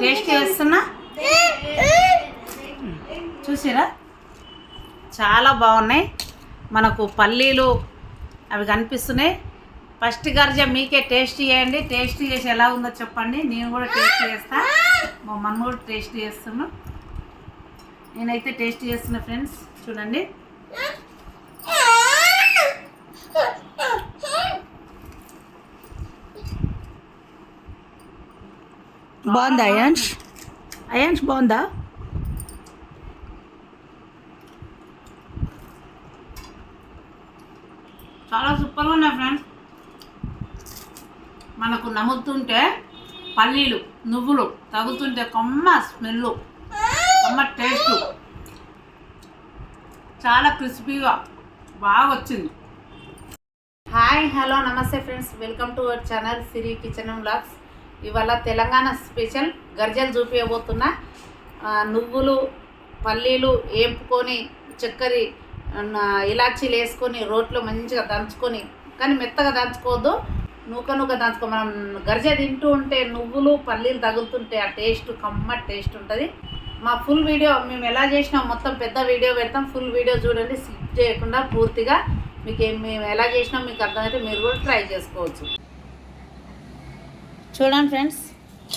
Taste చేస్తున్నా? చూసిరా? చాలా బాగున్నాయి. మనకు పల్లీలు అవి కనిపిస్తున్నాయి. ఫస్ట్ గర్జ మీకే టేస్ట్ చేయండి. టేస్ట్ చేసి ఎలా ఉందో చెప్పండి. నేను కూడా టేస్ట్ చేస్తా. మా మమ్మ కూడా టేస్ట్ చేస్తున్నాను నేనైతే టేస్ట్ చేస్తున్నా ఫ్రెండ్స్. చూడండి. బాగుందా అయాన్ష్ అయాన్ష్ బాగుందా? చాలా సూపర్గా ఉన్నాయి ఫ్రెండ్స్. మనకు నములుతుంటే పల్లీలు నువ్వులు తగులుతుంటే కొమ్మ స్మెల్ కొమ్మ టేస్ట్. చాలా క్రిస్పీగా బాగా వచ్చింది. హాయ్ హలో నమస్తే friends. Welcome to our channel Siri kitchen blogs. ఇవాళ తెలంగాణ స్పెషల్ గర్జలు చూపించబోతున్నా నువ్వులు పల్లీలు వేపుకొని చక్కెర ఇలాచీలు వేసుకొని రోట్లో మంచిగా దంచుకొని కానీ మెత్తగా దంచుకోవద్దు. నూక నూక దంచుకో మనం గర్జ తింటూ ఉంటే నువ్వులు పల్లీలు తగులుతుంటే ఆ టేస్ట్ కమ్మటి టేస్ట్ ఉంటుంది. మా ఫుల్ వీడియో మేము ఎలా చేసినాం మొత్తం పెద్ద వీడియో పెడతాం. ఫుల్ వీడియో చూడండి స్కిప్ చేయకుండా పూర్తిగా. మీకు మేము ఎలా చేసినాం మీకు అర్థమైతే మీరు కూడా ట్రై చేసుకోవచ్చు. చూడండి ఫ్రెండ్స్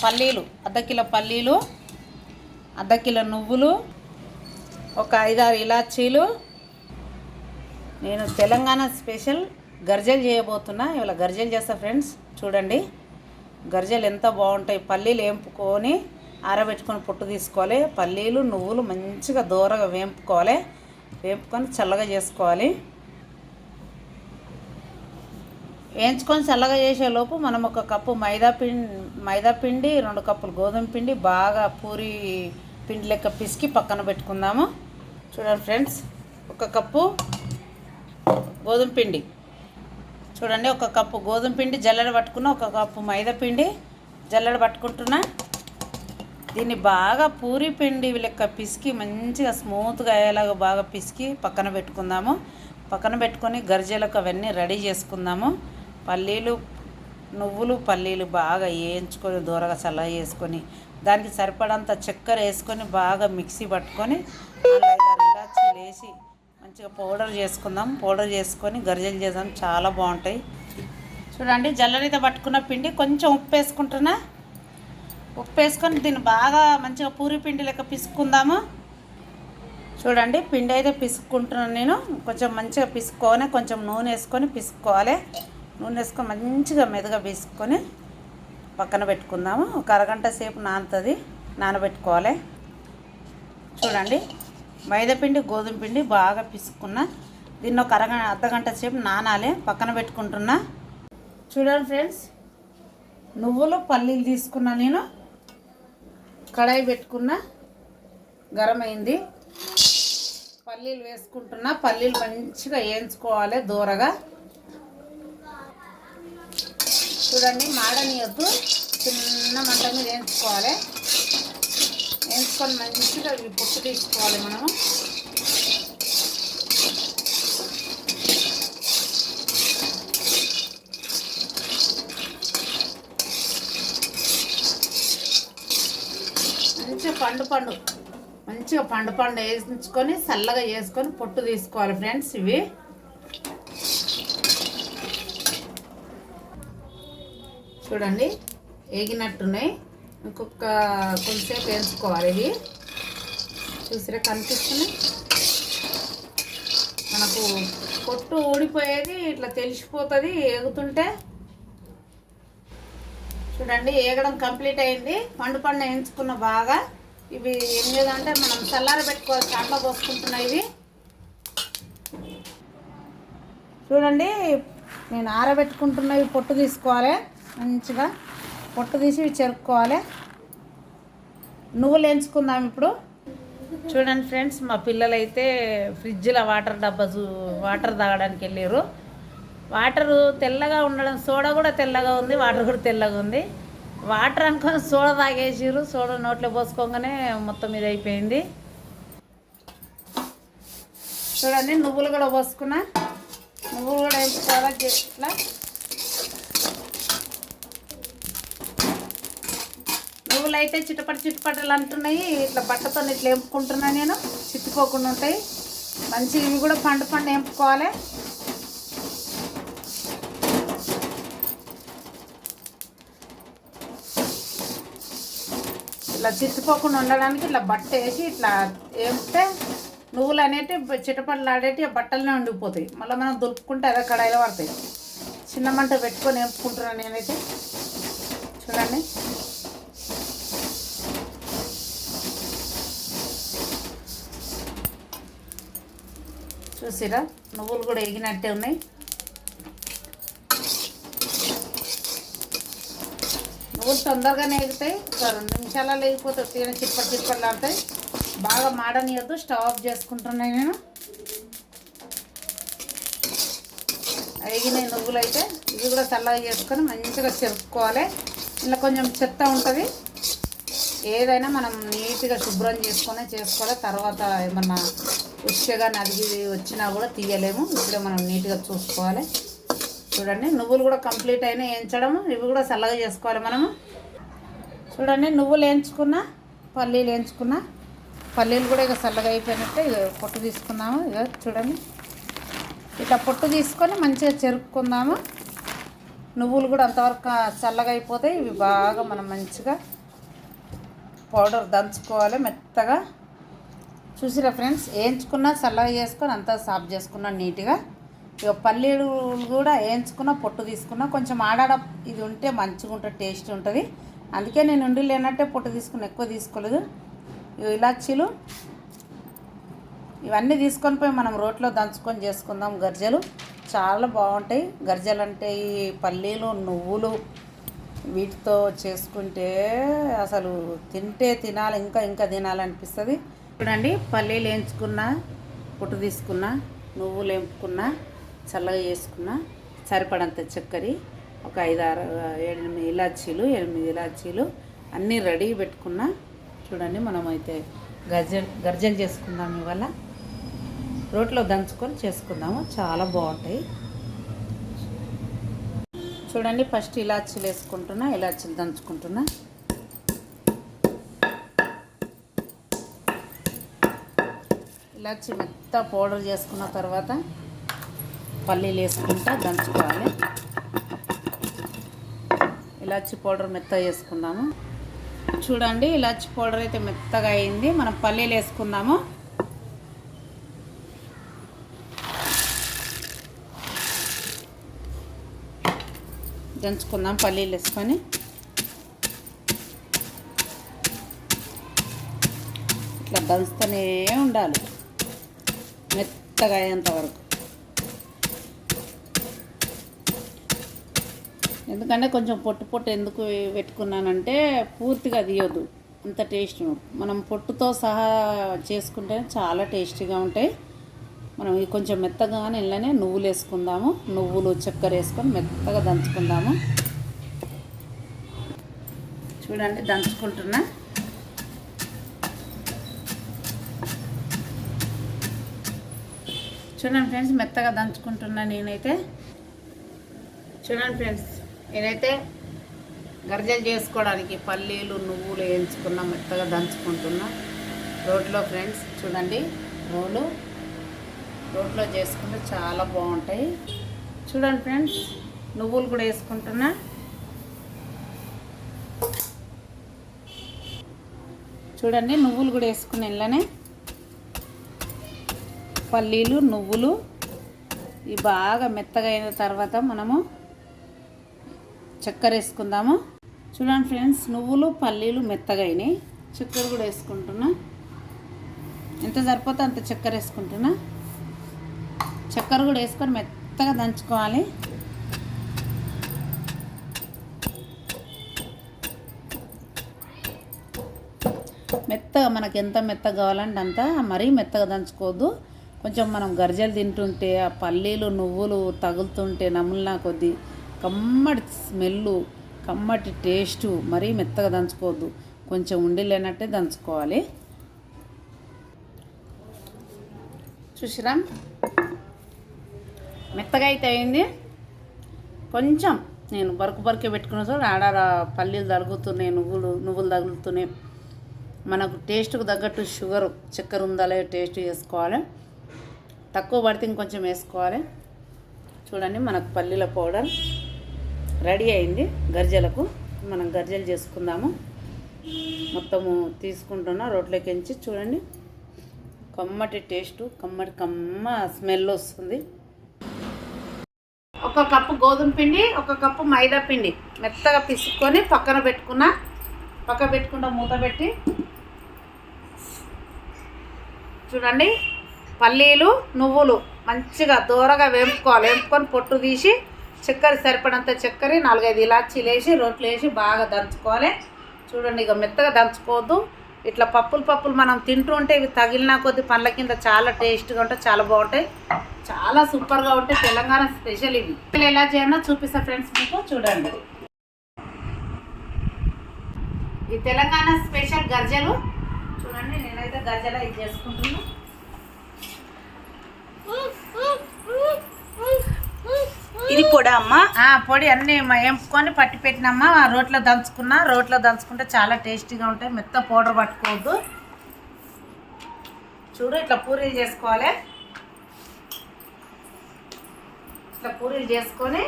పల్లీలు అర్ధ కిలో పల్లీలు అర్ధ కిలో నువ్వులు ఒక ఐదారు ఇలాచీలు. నేను తెలంగాణ స్పెషల్ గర్జలు చేయబోతున్నా. ఇవాళ గర్జలు చేస్తా ఫ్రెండ్స్ చూడండి. గర్జలు ఎంత బాగుంటాయి. పల్లీలు వేంపుకొని ఆరబెట్టుకొని పొట్టు తీసుకోవాలి. పల్లీలు నువ్వులు మంచిగా దూరగా వేంపుకోవాలి. వేపుకొని చల్లగా చేసుకోవాలి. వేయించుకొని చల్లగా చేసేలోపు మనం ఒక కప్పు మైదా పిండి మైదా పిండి రెండు కప్పులు గోధుమ పిండి బాగా పూరి పిండి లెక్క పిసికి పక్కన పెట్టుకుందాము. చూడండి ఫ్రెండ్స్ ఒక కప్పు గోధుమ పిండి. చూడండి ఒక కప్పు గోధుమ పిండి జల్లెడ పట్టుకున్న ఒక కప్పు మైదా పిండి జల్లెడ పట్టుకుంటున్నా. దీన్ని బాగా పూరి పిండి లెక్క పిసికి మంచిగా స్మూత్గా అయ్యేలాగా బాగా పిసికి పక్కన పెట్టుకుందాము. పక్కన పెట్టుకొని గర్జలకు అవన్నీ రెడీ చేసుకుందాము. పల్లీలు నువ్వులు పల్లీలు బాగా వేయించుకొని దూరగా చల్ల చేసుకొని దానికి సరిపడంత చక్కెర వేసుకొని బాగా మిక్సీ పట్టుకొని అందులో వేసి మంచిగా పౌడర్ చేసుకుందాం. పౌడర్ చేసుకొని గరిజలు చేద్దాం. చాలా బాగుంటాయి. చూడండి జల్లరిత పట్టుకున్న పిండి. కొంచెం ఉప్పు వేసుకుంటున్నా. ఉప్పు వేసుకొని దీన్ని బాగా మంచిగా పూరి పిండి లెక్క పిసుక్కుందాము. చూడండి పిండి అయితే పిసుక్కుంటున్నాను నేను. కొంచెం మంచిగా పిసుక్కొని కొంచెం నూనె వేసుకొని పిసుక్కోవాలి. నూనె వేసుకొని మంచిగా మెదగా వేసుకొని పక్కన పెట్టుకుందాము. ఒక అరగంట సేపు నానుతుంది. నానబెట్టుకోవాలి. చూడండి మైదాపిండి గోధుమ పిండి బాగా పిసుక్కున్నా దీన్ని ఒక అరగ అర్ధగంట సేపు నానాలి. పక్కన పెట్టుకుంటున్నా. చూడండి ఫ్రెండ్స్ నువ్వులు పల్లీలు తీసుకున్నా నేను. కడాయి పెట్టుకున్నా. గరం అయింది పల్లీలు వేసుకుంటున్నా. పల్లీలు మంచిగా వేయించుకోవాలి దూరగా. చూడండి మాడనీయొద్దు. చిన్న మంట మీద వేయించుకోవాలి. వేయించుకొని మంచిగా ఇవి పొట్టు తీసుకోవాలి మనము. మంచిగా పండు పండు. మంచిగా పండు పండు వేయించుకొని చల్లగా వేసుకొని పొట్టు తీసుకోవాలి ఫ్రెండ్స్ ఇవి. చూడండి వేగినట్టున్నాయి ఇంకొక కొంచెంసేపు వేయించుకోవాలి ఇవి. చూసిరా కనిపిస్తున్నాయి? మనకు పొట్టు ఊడిపోయేది ఇట్లా తెలిసిపోతుంది ఏగుతుంటే. చూడండి ఏగడం కంప్లీట్ అయింది. పండు పండు వేయించుకున్న బాగా. ఇవి ఏం లేదంటే మనం చల్లార పెట్టుకోవాలి చాట్లో పోసుకుంటున్నాయి ఇవి. చూడండి నేను ఆరబెట్టుకుంటున్నవి పొట్టు తీసుకోవాలి. మంచిగా పొట్టు తీసి చెరుక్కోవాలి. నువ్వులు ఎంచుకుందాం ఇప్పుడు. చూడండి ఫ్రెండ్స్ మా పిల్లలు అయితే ఫ్రిడ్జ్లో వాటర్ డబ్బా చూ వాటర్ తాగడానికి వెళ్ళారు వాటర్ తెల్లగా ఉండడం సోడా కూడా తెల్లగా ఉంది వాటర్ కూడా తెల్లగా ఉంది. వాటర్ అనుకొని సోడా తాగేసిర్రు సోడా నోట్లో పోసుకోగానే మొత్తం ఇది అయిపోయింది. చూడండి నువ్వులు కూడా పోసుకున్నా. నువ్వులు కూడా వేసుకోవాలి ఇట్లా. నువ్వులు అయితే చిటపట చిటపటలు అంటున్నాయి. ఇట్లా బట్టతో ఇట్లా ఎంపుకుంటున్నా నేను. చిత్తుకోకుండా ఉంటాయి. మంచి ఇవి కూడా పండు పండు ఎంపుకోవాలి. ఇట్లా చిత్తుకోకుండా ఉండడానికి ఇట్లా బట్ట వేసి ఇట్లా వేస్తే నువ్వులు అనేటివి చిటపట్లు ఆడేటి బట్టలనే ఉండిపోతాయి. మళ్ళీ మనం దులుపుకుంటే అదే కడాయిలో పడతాయి. చిన్న మంట పెట్టుకొని వేపుకుంటున్నాను నేనైతే. చూడండి. చూసిరా? నువ్వులు కూడా ఎగినట్టే ఉన్నాయి. నువ్వులు తొందరగానే ఎగుతాయి. ఒక రెండు నిమిషాలలో లేకపోతే తీర చిప్పటి చిప్పట్లాడతాయి బాగా మాడనియద్దు. స్టవ్ ఆఫ్ చేసుకుంటున్నాయి నేను. ఎగినాయి నువ్వులు అయితే ఇవి కూడా చల్లగా చేసుకొని మంచిగా చెరుపుకోవాలి. ఇలా కొంచెం చెత్త ఉంటుంది. ఏదైనా మనం నీట్గా శుభ్రం చేసుకొని చేసుకోవాలి. తర్వాత ఏమన్నా ఉష్గా నదిగి వచ్చినా కూడా తీయలేము. ఇప్పుడు మనం నీట్గా చూసుకోవాలి. చూడండి నువ్వులు కూడా కంప్లీట్ అయినా వేయించడం ఇవి కూడా చల్లగా చేసుకోవాలి మనము. చూడండి నువ్వులు వేయించుకున్నా పల్లీలు వేయించుకున్నా పల్లీలు కూడా ఇక చల్లగా అయిపోయినట్టే ఇక పొట్టు తీసుకున్నాము ఇక చూడండి. ఇట్లా పొట్టు తీసుకొని మంచిగా చెరుక్కుందాము. నువ్వులు కూడా అంతవరకు చల్లగా అయిపోతాయి. ఇవి బాగా మనం మంచిగా పౌడర్ దంచుకోవాలి మెత్తగా. చూసిరా ఫ్రెండ్స్? వేయించుకున్నా చల్లగా చేసుకొని అంతా సాఫ్ చేసుకున్నా నీట్గా. ఇక పల్లీలు కూడా వేయించుకున్న పొట్టు తీసుకున్నా కొంచెం ఆడాడ ఇది ఉంటే మంచిగా ఉంటుంది టేస్ట్ ఉంటుంది. అందుకే నేను ఉండి లేనట్టే పొట్టు తీసుకున్నా ఎక్కువ తీసుకోలేదు. ఇలాచీలు ఇవన్నీ తీసుకొని పోయి మనం రోట్లో దంచుకొని చేసుకుందాం గర్జలు. చాలా బాగుంటాయి. గర్జలు అంటే ఈ పల్లీలు నువ్వులు వీటితో చేసుకుంటే అసలు తింటే తినాలి ఇంకా ఇంకా తినాలనిపిస్తుంది. చూడండి పల్లీలు వేయించుకున్న పుట్టు తీసుకున్న నువ్వులు వేపుకున్న చల్లగా చేసుకున్న సరిపడంత చక్కెర ఒక ఐదు ఆరు ఎనిమిది ఇలాచీలు ఎనిమిది ఇలాచీలు అన్నీ రెడీ పెట్టుకున్న. చూడండి మనమైతే గర్జ గర్జలు చేసుకుందాం ఇవాళ. రోట్లో దంచుకొని చేసుకుందాము. చాలా బాగుంటాయి. చూడండి ఫస్ట్ ఇలాచీలు వేసుకుంటున్నా ఇలాచీలు దంచుకుంటున్నా. ఇలాచి మెత్త పౌడర్ చేసుకున్న తర్వాత పల్లీలు వేసుకుంటా దంచుకోవాలి. ఇలాచి పౌడర్ మెత్తగా వేసుకుందాము చూడండి ఇలాచి పౌడర్ అయితే మెత్తగా అయింది. మనం పల్లీలు వేసుకుందాము. దంచుకుందాం పల్లీలు వేసుకొని. ఇట్లా దంచుతూనే ఉండాలి. మెత్తగా అయ్యేంత వరకు. ఎందుకంటే కొంచెం పొట్టు పొట్టు ఎందుకు పెట్టుకున్నానంటే పూర్తిగా తీయొద్దు. అంత టేస్ట్ మనం పొట్టుతో సహా చేసుకుంటే చాలా టేస్టీగా ఉంటాయి. మనం ఇవి కొంచెం మెత్తగా ఇళ్ళనే నువ్వులు వేసుకుందాము. నువ్వులు చక్కెర వేసుకొని మెత్తగా దంచుకుందాము. చూడండి దంచుకుంటున్నా. చూడండి ఫ్రెండ్స్ మెత్తగా దంచుకుంటున్నా నేనైతే. చూడండి ఫ్రెండ్స్ నేనైతే గర్జలు చేసుకోవడానికి పల్లీలు నువ్వులు వేయించుకున్నా మెత్తగా దంచుకుంటున్నా. రోట్లో ఫ్రెండ్స్ చూడండి నువ్వులు రోట్లో చేసుకుంటే చాలా బాగుంటాయి. చూడండి ఫ్రెండ్స్ నువ్వులు కూడా వేసుకుంటున్నా. చూడండి నువ్వులు కూడా వేసుకుని ఇళ్ళనే పల్లీలు నువ్వులు. ఇవి బాగా మెత్తగా అయిన తర్వాత మనము చక్కెర వేసుకుందాము. చూడండి ఫ్రెండ్స్ నువ్వులు పల్లీలు మెత్తగా అయినాయి. చక్కెర కూడా వేసుకుంటున్నా. ఎంత సరిపోతే అంత చక్కెర వేసుకుంటున్నా. చక్కెర కూడా వేసుకొని మెత్తగా దంచుకోవాలి. మెత్తగా మనకి ఎంత మెత్తగా కావాలంటే అంత మరీ మెత్తగా దంచుకోవద్దు. కొంచెం మనం గర్జలు తింటుంటే ఆ పల్లీలు నువ్వులు తగులుతుంటే నములినా కొద్దీ కమ్మటి స్మెల్లు కమ్మటి టేస్టు మరీ మెత్తగా దంచుకోవద్దు. కొంచెం ఉండిలేనట్టే దంచుకోవాలి. చూసిరా? మెత్తగా అయితే అయింది. కొంచెం నేను బరుకు బరుకే పెట్టుకున్న చోట ఆడాడ పల్లీలు తగులుతున్నాయి నువ్వులు నువ్వులు తగులుతున్నాయి. మనకు టేస్ట్కు తగ్గట్టు షుగర్ చక్కెర ఉందా లేదా టేస్ట్ చేసుకోవాలి. తక్కువ పడితే ఇంకొంచెం వేసుకోవాలి. చూడండి మనకు పల్లీల పౌడర్ రెడీ అయింది. గర్జలకు మనం గర్జలు చేసుకుందాము. మొత్తము తీసుకుంటున్నా రోట్లోకి ఎంచి చూడండి. కమ్మటి టేస్ట్ కమ్మటి కమ్మ స్మెల్ వస్తుంది. ఒక కప్పు గోధుమ పిండి ఒక కప్పు మైదా పిండి మెత్తగా పిసుక్కొని పక్కన పెట్టుకున్న. పక్క పెట్టుకుంటా మూత పెట్టి చూడండి. పల్లీలు నువ్వులు మంచిగా దూరగా వేపుకోవాలి. వేపుకొని పొట్టు తీసి చక్కెర సరిపడంత చక్కెర నాలుగైదు ఇలాచీలు వేసి రోట్లు వేసి బాగా దంచుకోవాలి. చూడండి ఇక మెత్తగా దంచుకోవద్దు. ఇట్లా పప్పులు పప్పులు మనం తింటూ ఉంటే ఇవి తగిలిన కొద్ది పండ్ల కింద చాలా టేస్ట్గా ఉంటాయి చాలా బాగుంటాయి. చాలా సూపర్గా ఉంటాయి తెలంగాణ స్పెషల్ ఇవి. ఇవి ఎలా చేయాలో చూపిస్తా ఫ్రెండ్స్ మీకు చూడండి. ఈ తెలంగాణ స్పెషల్ గర్జలు చూడండి నేనైతే గర్జల ఇది చేసుకుంటున్నాను ఇది పొడి అమ్మా. ఆ, పొడి అన్నీ మ- వేపుకొని పట్టి పెట్టినమ్మా. రోట్లో దంచుకున్నా. రోట్లో దంచుకుంటే చాలా టేస్టీగా ఉంటాయి. మెత్త పౌడర్ పట్టుకోవద్దు. చూడు ఇట్లా పూరీలు చేసుకోవాలి. ఇట్లా పూరీలు చేసుకొని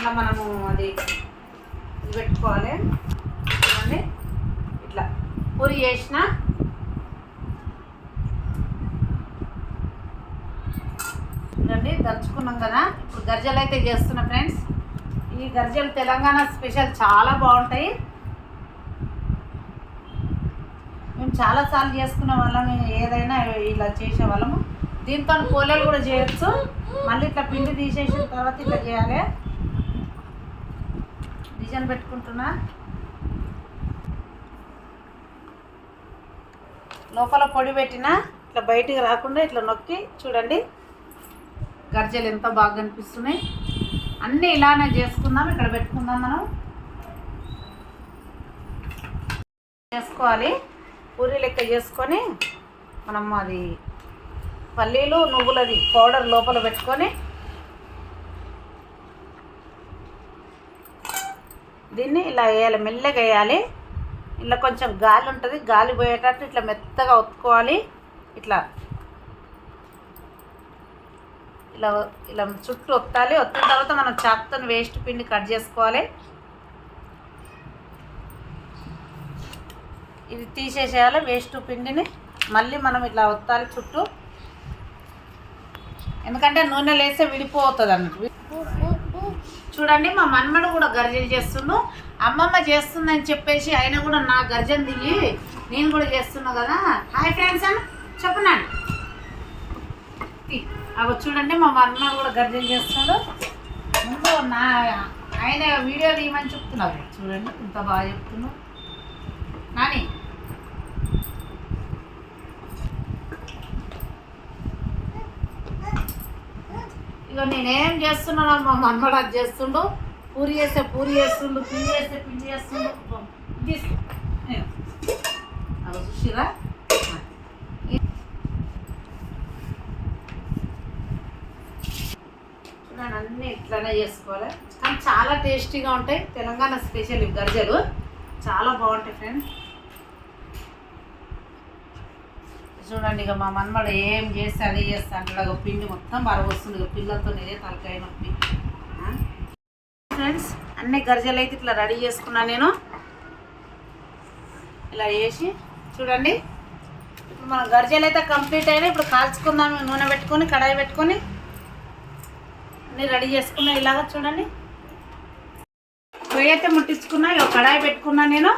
ఇలా మనము అది ఇది పెట్టుకోవాలి. ఇట్లా. పూరి చేసిన చూడండి దంచుకున్నాం కదా. ఇప్పుడు గర్జలు అయితే చేస్తున్నా ఫ్రెండ్స్. ఈ గర్జలు తెలంగాణ స్పెషల్ చాలా బాగుంటాయి. మేము చాలాసార్లు చేసుకునే వాళ్ళం ఏదైనా ఇలా చేసే వాళ్ళము. దీంతో పోలేలు కూడా చేయొచ్చు. మళ్ళీ ఇట్లా పిండి తీసేసిన తర్వాత ఇట్లా చేయాలి. డిజైన్ పెట్టుకుంటున్నా. లోపల పొడి పెట్టినా ఇట్లా బయటికి రాకుండా ఇట్లా నొక్కి చూడండి. గర్జలు ఎంత బాగా కనిపిస్తున్నాయి? అన్నీ ఇలానే చేసుకుందాం. ఇక్కడ పెట్టుకుందాం మనం. చేసుకోవాలి. పూరి లెక్క చేసుకొని మనం అది పల్లీలు నువ్వులది పౌడర్ లోపల పెట్టుకొని దీన్ని ఇలా వేయాలి. మెల్లగా వేయాలి. ఇలా కొంచెం గాలి ఉంటుంది. గాలి పోయేటట్టు ఇట్లా మెత్తగా ఒత్తుకోవాలి. ఇట్లా ఇలా ఇలా చుట్టూ ఒత్తాలి. ఒత్తిన తర్వాత మనం చాక్తో వేస్ట్ పిండి కట్ చేసుకోవాలి. ఇది తీసేసేయాలి వేస్ట్ పిండిని. మళ్ళీ మనం ఇట్లా ఒత్తాలి చుట్టూ. ఎందుకంటే నూనె లేస్తే విడిపోతుంది అన్నట్టు. చూడండి మా మన్మడు కూడా గర్జలు చేస్తుండు. అమ్మమ్మ చేస్తుందని చెప్పేసి ఆయన కూడా నా గర్జన దిగి నేను కూడా చేస్తున్నా కదా. హాయ్ ఫ్రెండ్స్ అని చెప్పనండి అవి చూడండి మా మరణ కూడా గర్జన చేస్తున్నాడు ముందు నా ఆయన వీడియో తీయమని చెప్తున్నారు? చూడండి ఇంత బాగా చెప్తున్నావు నాని. ఇక నేనేం చేస్తున్నాను మా మన్మడు అది చేస్తుండు. పూరి చేస్తే పూరి చేస్తుండు పిండి చేస్తే పిండి చేస్తుండు. తీసుకో అవి చూసిరా చూడండి అట్లనే ఇట్లానే చేసుకోవాలి. కానీ చాలా టేస్టీగా ఉంటాయి. తెలంగాణ స్పెషల్ ఇవి గర్జలు. చాలా బాగుంటాయి ఫ్రెండ్స్. చూడండి ఇక మా మనమడు ఏం చేస్తే అదే చేస్తే అంటాడు. పిండి మొత్తం బరువు వస్తుంది. ఇక పిల్లలతో ఇదే తలకాయ నొప్పి. ఫ్రెండ్స్ అన్ని గర్జలు అయితే ఇట్లా రెడీ చేసుకున్నాను నేను. ఇలా వేసి చూడండి. ఇప్పుడు మన గర్జలు అయితే కంప్లీట్ అయినాయి. ఇప్పుడు కాల్చుకుందాం. నూనె పెట్టుకొని కడాయి పెట్టుకొని అన్నీ రెడీ చేసుకున్నా ఇలాగ చూడండి. పొయ్యి అయితే ముట్టించుకున్నా ఇక కడాయి పెట్టుకున్నా నేను.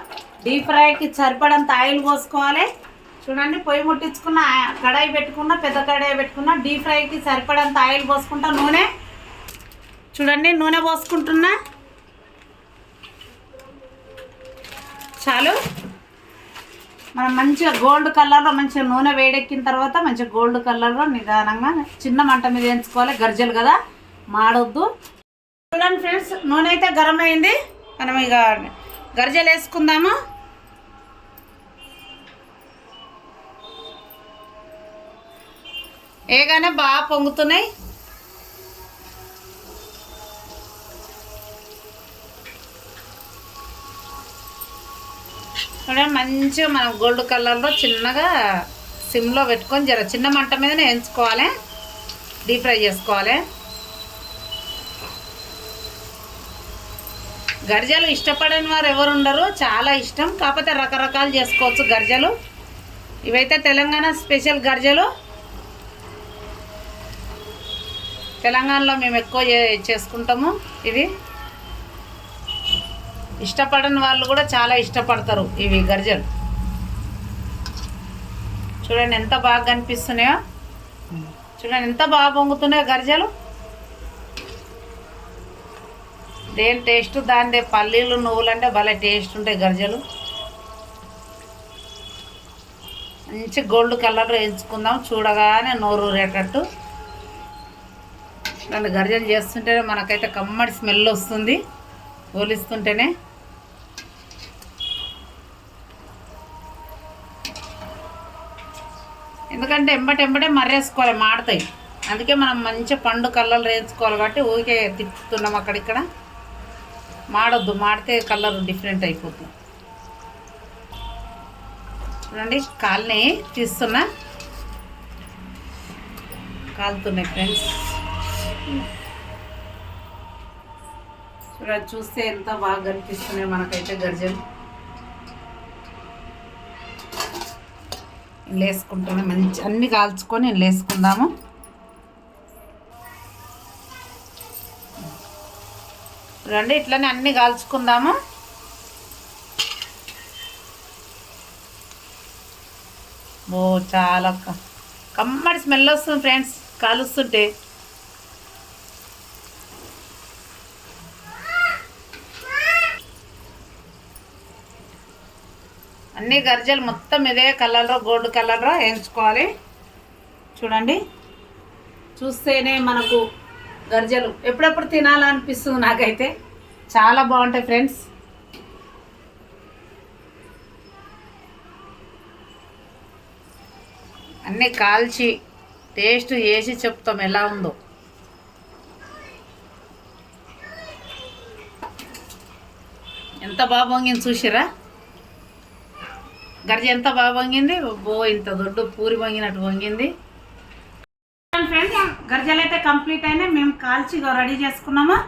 డీప్ ఫ్రైకి సరిపడంత ఆయిల్ పోసుకోవాలి. చూడండి పొయ్యి ముట్టించుకున్న కడాయి పెట్టుకున్నా పెద్ద కడాయి పెట్టుకున్నా డీప్ ఫ్రైకి సరిపడంత ఆయిల్ పోసుకుంటా నూనె. చూడండి నూనె పోసుకుంటున్నా. చాలు. మనం మంచిగా గోల్డ్ కలర్లో మంచిగా నూనె వేడెక్కిన తర్వాత మంచిగా గోల్డ్ కలర్లో నిదానంగా చిన్న మంట మీద వేయించుకోవాలి గర్జలు కదా. మాడొద్దు. చూడండి ఫ్రెండ్స్ నూనె అయితే గరం అయింది మనం ఇక గరిజలు వేసుకుందాము. ఏగానే బాగా పొంగుతున్నాయి. చూడండి మంచిగా మనం గోల్డ్ కలర్లో చిన్నగా సిమ్లో పెట్టుకొని జర చిన్న మంట మీదనే వేయించుకోవాలి. డీప్ ఫ్రై చేసుకోవాలి. గర్జలు ఇష్టపడని వారు ఎవరు ఉండరు చాలా ఇష్టం. కాకపోతే రకరకాలు చేసుకోవచ్చు గర్జలు. ఇవైతే తెలంగాణ స్పెషల్ గర్జలు. తెలంగాణలో మేము ఎక్కువ చే- చేసుకుంటాము. ఇవి ఇష్టపడని వాళ్ళు కూడా చాలా ఇష్టపడతారు ఇవి గర్జలు. చూడండి ఎంత బాగా కనిపిస్తున్నాయో. చూడండి ఎంత బాగా పొంగుతున్నాయో గర్జలు. దేని టేస్ట్? దాని పల్లీలు నువ్వులు అంటే భలే టేస్ట్ ఉంటాయి గర్జలు. మంచి గోల్డ్ కలర్ వేయించుకుందాం. చూడగానే నోరు ఊరేటట్టు. దాన్ని గర్జలు చేస్తుంటేనే మనకైతే కమ్మడి స్మెల్ వస్తుంది. పోలిస్తుంటేనే. ఎందుకంటే ఎంబటి ఎంబటే మర్రేసుకోవాలి మాడతాయి. అందుకే మనం మంచి పండు కళ్ళలు వేయించుకోవాలి కాబట్టి ఊరికే తిప్పుతున్నాం అక్కడిక్కడ. మాడొద్దు మాడితే కలర్ డిఫరెంట్ అయిపోతుంది చూడండి కాల్ని తీస్తున్నా. కాలుతున్నాయి ఫ్రెండ్స్. చూడ చూస్తే ఎంత బాగా కనిపిస్తున్నాయి మనకైతే గర్జలు వేసుకుంటున్నా మంచి అన్ని కాల్చుకొని లేసుకుందాము రండి ఇట్లనే అన్నీ కాల్చుకుందాము. ఓ చాలా కమ్మడి స్మెల్ వస్తుంది ఫ్రెండ్స్ కాలుస్తుంటే. అన్ని గర్జలు మొత్తం ఇదే కలర్లో గోల్డ్ కలర్లో వేయించుకోవాలి. చూడండి. చూస్తేనే మనకు గర్జలు. ఎప్పుడెప్పుడు తినాలనిపిస్తుంది నాకైతే. చాలా బాగుంటాయి ఫ్రెండ్స్. అన్నీ కాల్చి టేస్ట్ చేసి చెప్తాం ఎలా ఉందో. ఎంత బాగా పొంగింది చూసిరా గర్జ ఎంత బాగా పొంగింది బో ఇంత దొడ్డు పూరి పొంగినట్టు పొంగింది ఫ్రెండ్స్ గర్జలు అయితే కంప్లీట్ అయినాయి. మేము కాల్చి ఇక రెడీ చేసుకున్నామా.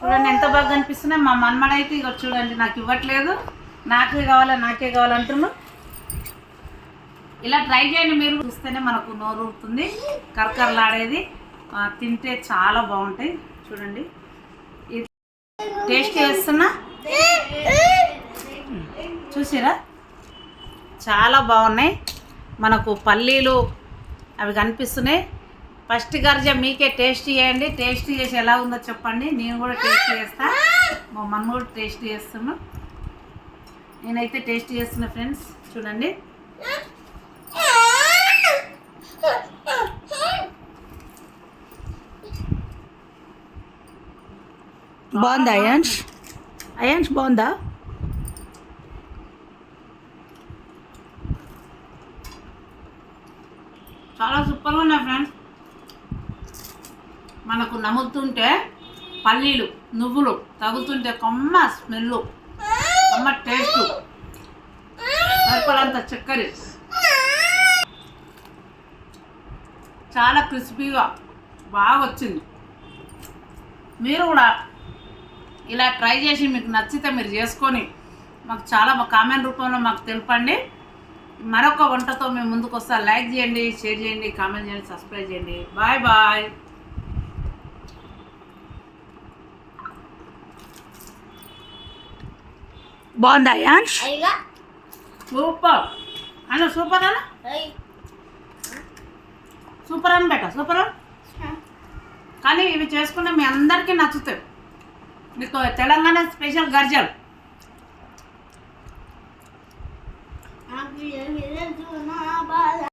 చూడండి ఎంత బాగా కనిపిస్తున్నాయి. మా మన్మడ అయితే చూడండి నాకు ఇవ్వట్లేదు. నాకే కావాలి నాకే కావాలంటున్నాను ఇలా ట్రై చేయండి మీరు. చూస్తేనే మనకు నోరు ఊరుతుంది. కరకరలాడేది. తింటే చాలా బాగుంటాయి. చూడండి. ఇది టేస్ట్ చేస్తున్నా. చూసారా? చాలా బాగున్నాయి. మనకు పల్లీలు అవి కనిపిస్తున్నాయి. ఫస్ట్ గర్జ మీకే టేస్ట్ చేయండి. టేస్ట్ చేసి ఎలా ఉందో చెప్పండి. నేను కూడా టేస్ట్ చేస్తా. మా మమ్మ కూడా టేస్ట్ చేస్తున్నా నేనైతే టేస్ట్ చేస్తున్నా ఫ్రెండ్స్. చూడండి. బాగుందా అయాన్ష్ అయాన్ష్ బాగుందా? చాలా సూపర్గా ఉన్నాయి ఫ్రెండ్స్. మనకు నములుతుంటే పల్లీలు నువ్వులు తగులుతుంటే కొమ్మ స్మెల్ కొమ్మ టేస్ట్ సరిపడంత చక్కెర. చాలా క్రిస్పీగా బాగా వచ్చింది. మీరు కూడా ఇలా ట్రై చేసి మీకు నచ్చితే మీరు చేసుకొని మాకు చాలా కామెంట్ రూపంలో మాకు తెలపండి. మరొక వంటతో మేము ముందుకు వస్తా లైక్ చేయండి షేర్ చేయండి కామెంట్ చేయండి సబ్స్క్రైబ్ చేయండి. Bye bye. బాగుందా అయాన్ష్ సూపర్. అన్న సూపర్ అన్న? సూపర్ అని బెట సూపర్ కానీ ఇవి చేసుకుంటే మీ అందరికీ నచ్చుతాయి. మీకు తెలంగాణ స్పెషల్ గర్జలు.